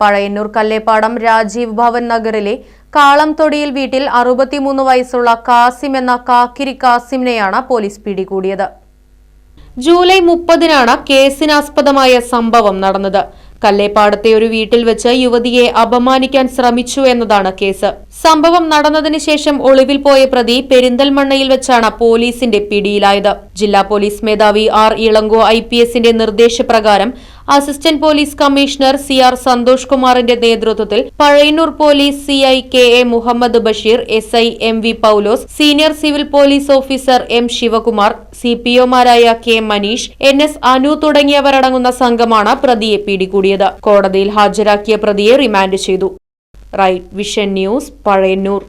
പഴയന്നൂർ കല്ലേപ്പാടം രാജീവ് ഭവൻ നഗറിലെ കാളംതൊടിയിൽ വീട്ടിൽ അറുപത്തിമൂന്ന് വയസ്സുള്ള കാസിം എന്ന കാക്കിരി കാസിമിനെയാണ് പോലീസ് പിടികൂടിയത്. ജൂലൈ മുപ്പതിനാണ് കേസിനാസ്പദമായ സംഭവം നടന്നത്. കല്ലേപ്പാടത്തെ ഒരു വീട്ടിൽ വെച്ച് യുവതിയെ അപമാനിക്കാൻ ശ്രമിച്ചു എന്നതാണ് കേസ്. സംഭവം നടന്നതിന് ശേഷം ഒളിവിൽ പോയ പ്രതി പെരിന്തൽമണ്ണയിൽ വെച്ചാണ് പോലീസിന്റെ പിടിയിലായത്. ജില്ലാ പോലീസ് മേധാവി ആർ ഇളങ്കോ ഐ നിർദ്ദേശപ്രകാരം assistant police commissioner C R Santhosh കുമാറിന്റെ നേതൃത്വത്തിൽ Pazhayannur police C I K A Muhammad Basheer S I M V Paulose senior civil police officer M Sivakumar C P ഒമാരായ K Maneesh N S Anu തുടങ്ങിയവരടങ്ങുന്ന സംഘമാണ് പ്രതിയെ പിടികൂടിയത്. കോടതിയിൽ ഹാജരാക്കിയ പ്രതിയെ remand ചെയ്തു. Right Vision News Pazhayannur.